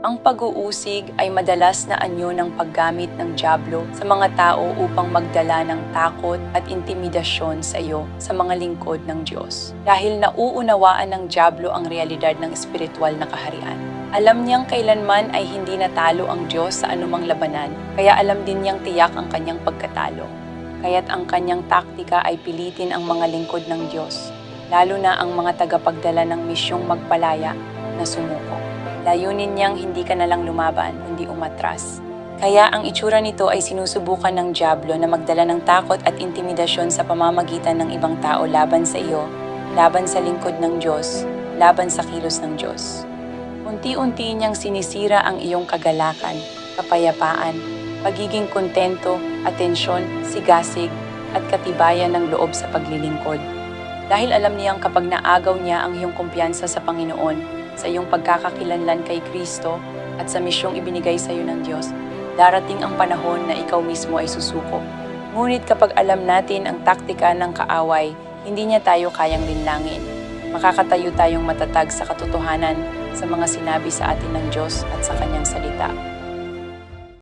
Ang pag-uusig ay madalas na anyo ng paggamit ng Diablo sa mga tao upang magdala ng takot at intimidasyon sa iyo sa mga lingkod ng Diyos. Dahil nauunawaan ng Diablo ang realidad ng espiritual na kaharian. Alam niyang kailanman ay hindi natalo ang Diyos sa anumang labanan, kaya alam din niyang tiyak ang kanyang pagkatalo. Kaya't ang kanyang taktika ay pilitin ang mga lingkod ng Diyos, lalo na ang mga tagapagdala ng misyong magpalaya na sumuko. Layunin niyang hindi ka na lang lumaban, kundi umatras. Kaya ang itsura nito ay sinusubukan ng Diablo na magdala ng takot at intimidasyon sa pamamagitan ng ibang tao laban sa iyo, laban sa lingkod ng Diyos, laban sa kilos ng Diyos. Unti-unti niyang sinisira ang iyong kagalakan, kapayapaan, pagiging kontento, atensyon, sigasig, at katibayan ng loob sa paglilingkod. Dahil alam niyang kapag naagaw niya ang iyong kumpiyansa sa Panginoon, sa iyong pagkakakilanlan kay Kristo at sa misyong ibinigay sa iyo ng Diyos, darating ang panahon na ikaw mismo ay susuko. Ngunit kapag alam natin ang taktika ng kaaway, hindi niya tayo kayang linlangin. Makakatayo tayong matatag sa katotohanan sa mga sinabi sa atin ng Diyos at sa kanyang salita.